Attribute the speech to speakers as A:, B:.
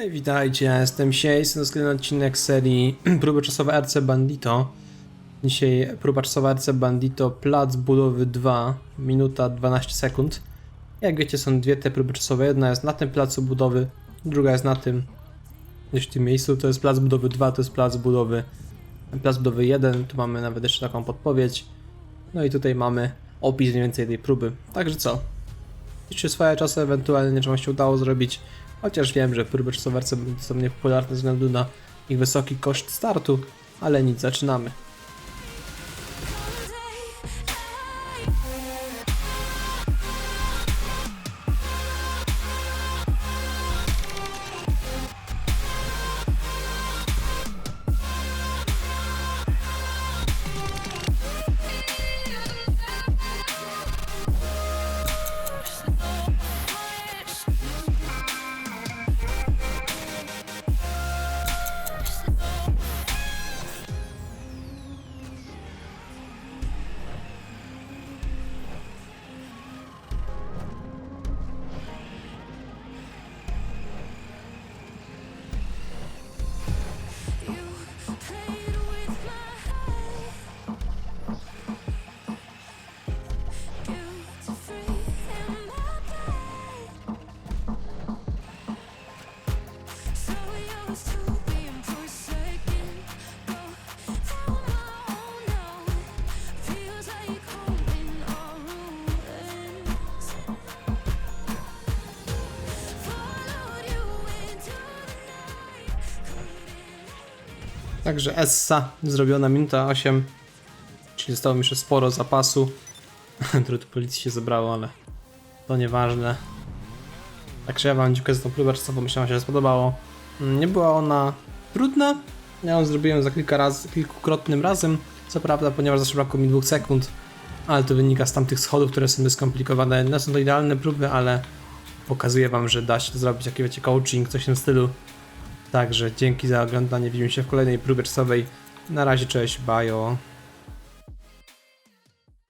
A: Hej, witajcie, jestem Siejs, to jest kolejny odcinek serii próby czasowe RC Bandito. Dzisiaj próba czasowa RC Bandito, plac budowy 2, minuta 12 sekund. Jak wiecie, są dwie te próby czasowe, jedna jest na tym placu budowy, druga jest na tym, gdzieś w tym miejscu, to jest plac budowy 2, to jest plac budowy, plac budowy 1, tu mamy nawet jeszcze taką podpowiedź. No i tutaj mamy opis mniej więcej tej próby. Także co? Piszcie swoje czasy, ewentualnie czy wam się udało zrobić. Chociaż wiem, że próby czasowerce są niepopularne ze względu na ich wysoki koszt startu, ale nic, zaczynamy. Także Essa zrobiona minuta 8, czyli zostało mi jeszcze sporo zapasu, tu policji się zebrało, ale to nieważne. Także ja wam dziękuję za tą próbę czasową, myślałem, że się spodobało. Mm, Nie była ona trudna, ja ją zrobiłem za kilka razy, kilkukrotnym razem, co prawda, ponieważ zabrakło mi dwóch sekund, ale to wynika z tamtych schodów, które są skomplikowane. Nie są to idealne próby, ale pokazuję wam, że da się zrobić, jaki wiecie, coaching, coś w tym stylu. Także dzięki za oglądanie. Widzimy się w kolejnej próbie czasowej. Na razie, cześć, bajo.